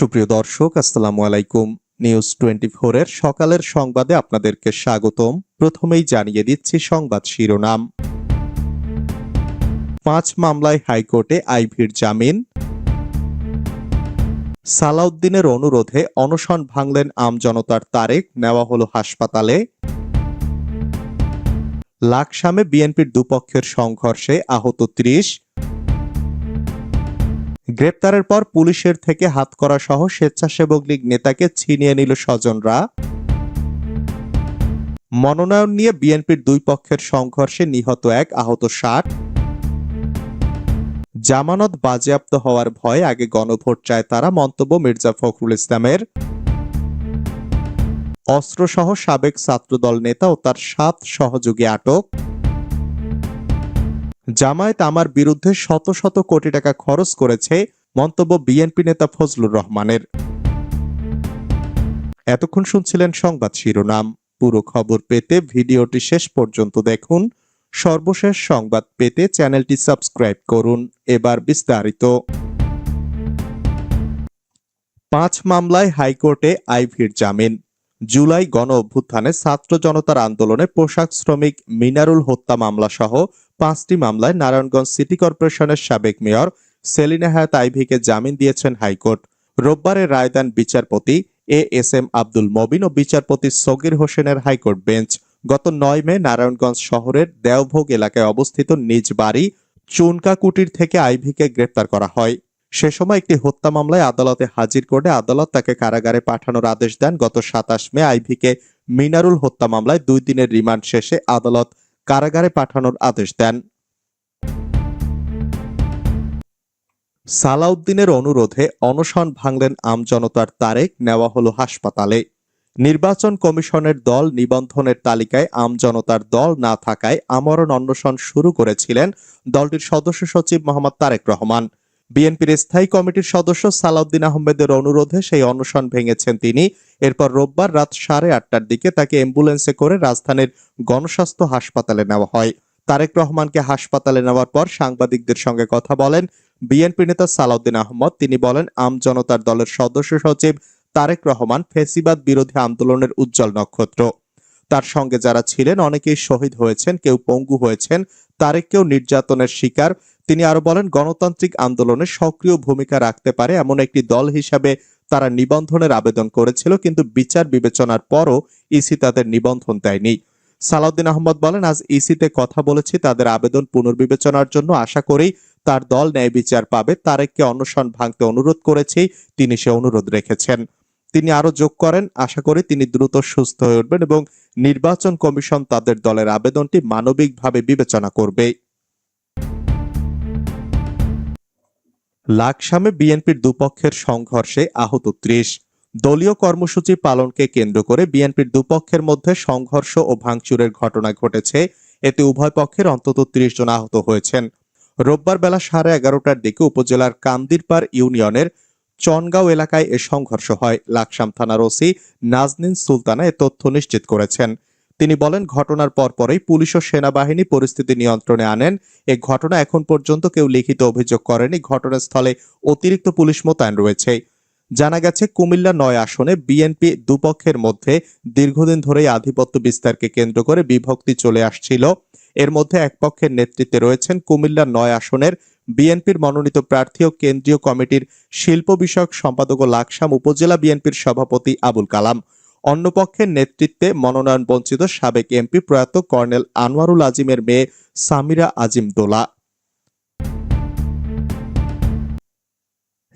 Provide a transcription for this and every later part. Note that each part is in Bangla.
সুপ্রিয় দর্শক, আসসালামু আলাইকুম। নিউজ টোয়েন্টি এর সকালের সংবাদে আপনাদেরকে স্বাগতম। প্রথমেই জানিয়ে দিচ্ছি সংবাদ শিরোনাম। পাঁচ মামলায় হাইকোর্টে আইভির জামিন। সালাউদ্দিনের অনুরোধে অনশন ভাঙলেন আমজনতার তারেক, নেওয়া হলো হাসপাতালে। লাকসামে বিএনপির দুপক্ষের সংঘর্ষে আহত ত্রিশ। গ্রেপ্তারের পর পুলিশের থেকে হাতকড়া সহ স্বেচ্ছাসেবক লীগ নেতাকে ছিনিয়ে নিল স্বজনরা। মনোনয়ন নিয়ে বিএনপির দুই পক্ষের সংঘর্ষে নিহত এক আহত ষাট। জামানত বাজেয়াপ্ত হওয়ার ভয়ে আগে গণভোট চায় তারা, মন্তব্য মির্জা ফখরুল ইসলামের। অস্ত্রসহ সাবেক ছাত্রদল নেতা ও তার সাত সহযোগী আটক। জামায়াত আমার বিরুদ্ধে শত শত কোটি টাকা খরচ করেছে, মন্তব্য বিএনপি নেতা ফজলুর রহমানের। এতক্ষণ শুনছিলেন সংবাদ শিরোনাম। পুরো খবর পেতে ভিডিওটি শেষ পর্যন্ত দেখুন। সর্বশেষ সংবাদ পেতে চ্যানেলটি সাবস্ক্রাইব করুন। এবার বিস্তারিত। পাঁচ মামলায় হাইকোর্টে আইভির জামিন। জুলাই গণ অভ্যুত্থানে ছাত্র জনতার আন্দোলনে পোশাক শ্রমিক মিনারুল হত্যা মামলা সহ পাঁচটি মামলায় নারায়ণগঞ্জ সিটি কর্পোরেশনের সাবেক মেয়র সেলিনা হায়াত আইভিকে জামিন দিয়েছেন হাইকোর্ট। রোববারের রায়দান বিচারপতি A S M Abdul Mobin ও বিচারপতি সগির হোসেনের হাইকোর্ট বেঞ্চ। গত নয় মে নারায়ণগঞ্জ শহরের দেওভোগ এলাকায় অবস্থিত নিজ বাড়ি চুনকাকুটির থেকে আইভিকে গ্রেপ্তার করা হয়। সে সময় একটি হত্যা মামলায় আদালতে হাজির করে আদালত তাকে কারাগারে পাঠানোর আদেশ দেন। গত সাতাশ মে আইভিকে মিনারুল হত্যা মামলায় দুই দিনের রিমান্ড শেষে আদালত কারাগারে পাঠানোর আদেশ দেন। সালাউদ্দিনের অনুরোধে অনশন ভাঙলেন আমজনতার তারেক, নেওয়া হলো হাসপাতালে। নির্বাচন কমিশনের দল নিবন্ধনের তালিকায় আমজনতার দল না থাকায় আমরণ অন্বেষণ শুরু করেছিলেন দলটির সদস্য সচিব মোহাম্মদ তারেক রহমান। বিএনপির স্থায়ী কমিটির সদস্য সালাউদ্দিন আহমেদের অনুরোধে সেই অনশন ভেঙেছেন তিনি। এরপর রোববার রাত সাড়ে আটটার দিকে তাকে অ্যাম্বুলেন্সে করে রাজধানীর গণস্বাস্থ্য হাসপাতালে নেওয়া হয়। তারেক রহমানকে হাসপাতালে নেওয়ার পর সাংবাদিকদের সঙ্গে কথা বলেন বিএনপি নেতা সালাউদ্দিন আহমদ। তিনি বলেন, আম জনতার দলের সদস্য সচিব তারেক রহমান ফেসিবাদ বিরোধী আন্দোলনের উজ্জ্বল নক্ষত্র। তার সঙ্গে যারা ছিলেন, অনেকেই শহীদ হয়েছেন, কেউ পঙ্গু হয়েছেন, তারেককেও নির্যাতনের শিকার। তিনি আরও বলেন, গণতান্ত্রিক আন্দোলনে সক্রিয় ভূমিকা রাখতে পারে এমন একটি দল হিসাবে তারা নিবন্ধনের আবেদন করেছিল, কিন্তু বিচার বিবেচনার পরও ইসি তাদের নিবন্ধন দেয়নি। সালাউদ্দিন আহমদ বলেন, আজ ইসিতে কথা বলেছি, তাদের আবেদন পুনর্বিবেচনার জন্য আশা করি তার দল ন্যায় বিচার পাবে। তারেককে অনশন ভাঙতে অনুরোধ করেছি, তিনি সে অনুরোধ রেখেছেন। তিনি আরও যোগ করেন, আশা করি তিনি দ্রুত সুস্থ হয়ে উঠবেন এবং নির্বাচন কমিশন তাদের দলের আবেদনটি মানবিকভাবে বিবেচনা করবে। লাকসামে বিএনপির দুপক্ষের সংঘর্ষে আহত ত্রিশ। দলীয় কর্মসূচি পালনকে কেন্দ্র করে বিএনপির দুপক্ষের মধ্যে সংঘর্ষ ও ভাঙচুরের ঘটনা ঘটেছে। এতে উভয় পক্ষের অন্তত ত্রিশ জন আহত হয়েছেন। রোববার বেলা সাড়ে এগারোটার দিকে উপজেলার কান্দিরপাড় ইউনিয়নের চনগাঁও এলাকায় এ সংঘর্ষ হয়। লাকসাম থানার ওসি নাজনিন সুলতানা এ তথ্য নিশ্চিত করেছেন। তিনি বলেন, ঘটনার পরপরই পুলিশ ও সেনাবাহিনী পরিস্থিতি নিয়ন্ত্রণে আনেন। এ ঘটনা এখন পর্যন্ত কেউ লিখিত অভিযোগ করেনি। ঘটনাস্থলে অতিরিক্ত পুলিশ মোতায়েন রয়েছে। জানা গেছে, কুমিল্লা নয় আসনে বিএনপি দুপক্ষের মধ্যে দীর্ঘদিন ধরেই আধিপত্য বিস্তারকে কেন্দ্র করে বিভক্তি চলে আসছিল। এর মধ্যে এক পক্ষের নেতৃত্বে রয়েছেন কুমিল্লা নয় আসনের বিএনপির মনোনীত প্রার্থী ও কেন্দ্রীয় কমিটির শিল্প বিষয়ক সম্পাদক লাকসাম উপজেলা বিএনপির সভাপতি আবুল কালাম। অন্য পক্ষের নেতৃত্বে মনোনয়ন বঞ্চিত সাবেক এমপি প্রয়াত কর্নেল আনোয়ারুল আজিমের মেয়ে সামিরা আজিম দোলা।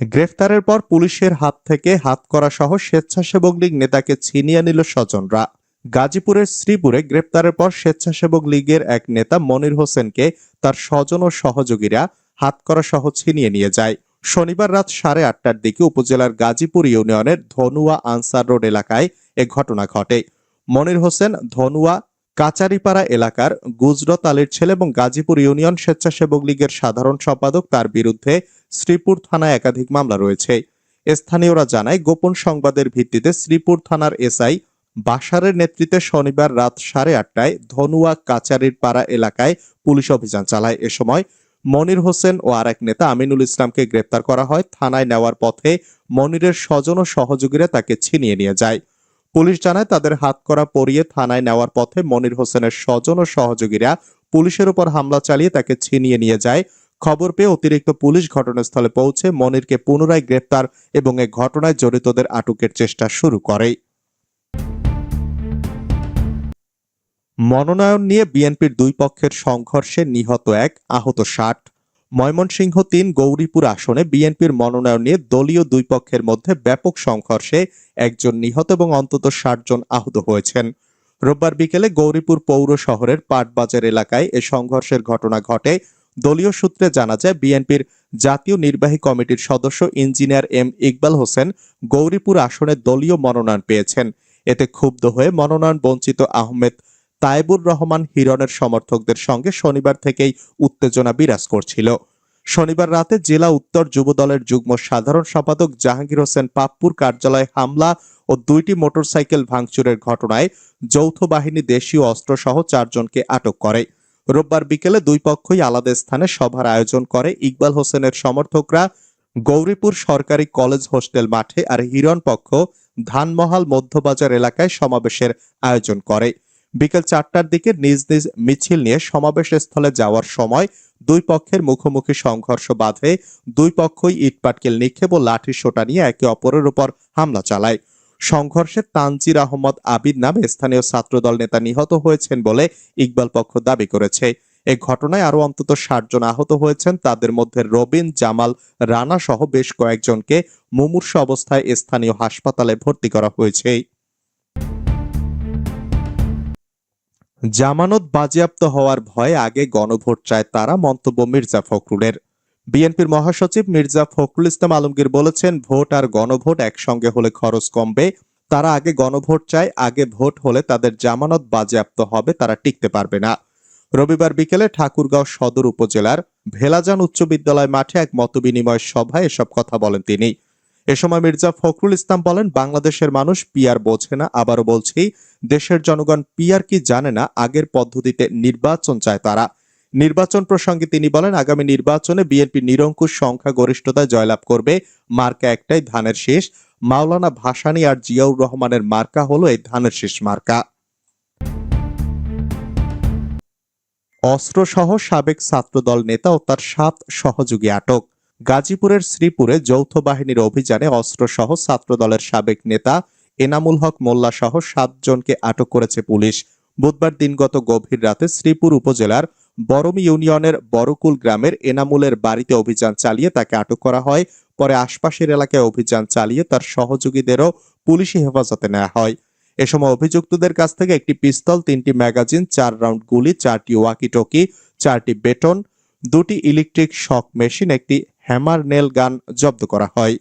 গ্রেফতারের পর পুলিশের হাত থেকে হাত করা সহ স্বেচ্ছাসেবক লীগ নেতাকে ছিনিয়ে নিল স্বজনরা। গাজীপুরের শ্রীপুরে গ্রেপ্তারের পর স্বেচ্ছাসেবক লীগের এক নেতা মনির হোসেনকে তার স্বজন ও সহযোগীরা হাত করা সহ ছিনিয়ে নিয়ে যায়। শনিবার রাত সাড়ে আটটার দিকে উপজেলার গাজীপুর ইউনিয়নের ধনুয়া আনসার রোড এলাকায় এ ঘটনা ঘটে। মনির হোসেন ধনুয়া, কাচারিপাড়া এলাকার গুজরত আলীর ছেলে এবং গাজীপুর ইউনিয়ন স্বেচ্ছাসেবক লীগের সাধারণ সম্পাদক তার বিরুদ্ধে শ্রীপুর থানায় একাধিক মামলা রয়েছে। স্থানীয়রা জানায়, গোপন সংবাদের ভিত্তিতে শ্রীপুর থানার এসআই বাসারের নেতৃত্বে শনিবার রাত সাড়ে আটটায় ধনুয়া কাচারির পাড়া এলাকায় পুলিশ অভিযান চালায়। এ সময় মনির হোসেন ও আরেক নেতা আমিনুল ইসলামকে গ্রেপ্তার করা হয়। থানায় নেওয়ার পথে মনিরের স্বজন ও সহযোগীরা তাকে ছিনিয়ে নিয়ে যায়। পুলিশ জানায়, তাদের হাত করা পরিয়ে থানায় নেওয়ার পথে মনির হোসেনের স্বজন ও সহযোগীরা পুলিশের উপর হামলা চালিয়ে তাকে ছিনিয়ে নিয়ে যায়। খবর পেয়ে অতিরিক্ত পুলিশ ঘটনাস্থলে পৌঁছে মনিরকে পুনরায় গ্রেপ্তার এবং এ ঘটনায় জড়িতদের আটকের চেষ্টা শুরু করে। মনোনয়ন নিয়ে বিএনপির দুই পক্ষের সংঘর্ষে নিহত এক, আহত ষাট। ময়মনসিংহ তিন, গৌরীপুর আসনে বিএনপির মনোনয়ন নিয়ে দলীয় দুই পক্ষের মধ্যে ব্যাপক সংঘর্ষে একজন নিহত এবং অন্তত ষাট জন আহত হয়েছেন। রোববার বিকেলে গৌরীপুর পৌর শহরের পাটবাজার এলাকায় এ সংঘর্ষের ঘটনা ঘটে। দলীয় সূত্রে জানা যায়, বিএনপির জাতীয় নির্বাহী কমিটির সদস্য ইঞ্জিনিয়ার এম ইকবাল হোসেন গৌরীপুর আসনে দলীয় মনোনয়ন পেয়েছেন। এতে ক্ষুব্ধ হয়ে মনোনয়ন বঞ্চিত আহমেদ তাইবুর রহমান হিরণের সমর্থকদের সঙ্গে শনিবার থেকেই উত্তেজনা বিরাজ করছিল। শনিবার রাতে জেলা উত্তর যুব দলের যুগ্ম সাধারণ সম্পাদক জাহাঙ্গীর হোসেন পাপ্পুর কার্যালয়ে হামলা ও দুইটি মোটরসাইকেল ভাঙচুরের ঘটনায় যৌথ বাহিনী দেশীয় অস্ত্রসহ চারজনকে আটক করে। রোববার বিকেলে দুই পক্ষই আলাদা স্থানে সভার আয়োজন করে। ইকবাল হোসেনের সমর্থকরা গৌরীপুর সরকারি কলেজ হোস্টেল মাঠে আর হিরণ পক্ষ ধানমহাল মধ্যবাজার এলাকায় সমাবেশের আয়োজন করে। বিকেল চারটার দিকে নিজ নিজ মিছিল নিয়ে সমাবেশ স্থলে যাওয়ার সময় দুই পক্ষের মুখোমুখি সংঘর্ষ বাধে। দুই পক্ষই ইটপাটকেল নিক্ষেপ ও লাঠি সোটা নিয়ে একে অপরের উপর হামলা চালায়। সংঘর্ষে তানজির আহমদ আবিদ নামে স্থানীয় ছাত্রদল নেতা নিহত হয়েছেন বলে ইকবাল পক্ষ দাবি করেছে। এ ঘটনায় আরও অন্তত ষাট জন আহত হয়েছেন। তাদের মধ্যে রবিন, জামাল, রানা সহ বেশ কয়েকজনকে মুমূর্ষ অবস্থায় স্থানীয় হাসপাতালে ভর্তি করা হয়েছে। জামানত বাজেয়াপ্ত হওয়ার ভয়ে আগে গণভোট চায় তারা, মন্তব্য মির্জা ফখরুলের। বিএনপির মহাসচিব মির্জা ফখরুল ইসলাম আলমগীর বলেছেন, ভোট আর গণভোট একসঙ্গে হলে খরচ কমবে। তারা আগে গণভোট চায়, আগে ভোট হলে তাদের জামানত বাজেয়াপ্ত হবে, তারা টিকতে পারবে না। রবিবার বিকেলে ঠাকুরগাঁও সদর উপজেলার ভেলাজান উচ্চ বিদ্যালয় মাঠে এক মতবিনিময় সভায় এসব কথা বলেন তিনি। এ সময় মির্জা ফখরুল ইসলাম বলেন, বাংলাদেশের মানুষ পিয়ার বোঝে না, আবারও বলছি দেশের জনগণ পিয়ার কি জানে না আগের পদ্ধতিতে নির্বাচন চায় তারা। নির্বাচন প্রসঙ্গে তিনি বলেন, আগামী নির্বাচনে বিএনপি নিরঙ্কুশ সংখ্যা গরিষ্ঠতায় জয়লাভ করবে। মার্কা একটাই, ধানের শেষ। মাওলানা ভাসানী আর জিয়াউর রহমানের মার্কা হলো এই ধানের শীষ মার্কা। অস্ত্রসহ সাবেক ছাত্রদল নেতা ও তার সাত সহযোগী আটক। গাজীপুরের শ্রীপুরে যৌথ বাহিনীর অভিযানে অস্ত্রসহ ছাত্রদলের সাবেক নেতা এনামুল হক মোল্লা সহ সাতজনকে আটক করেছে পুলিশ। বুধবার দিনগত গভীর রাতে শ্রীপুর উপজেলার বরমি ইউনিয়নের বড়কুল গ্রামের এনামুলের বাড়িতে অভিযান চালিয়ে তাকে আটক করা হয়। পরে আশপাশের এলাকায় অভিযান চালিয়ে তার সহযোগীদেরও পুলিশি হেফাজতে নেওয়া হয়। এ সময় অভিযুক্তদের কাছ থেকে একটি পিস্তল, তিনটি ম্যাগাজিন, চার রাউন্ড গুলি, চারটি ওয়াকিটকি, চারটি বেটন, দুটি ইলেকট্রিক শক মেশিন, একটি হ্যামার নেল গান জব্দ করা হয়।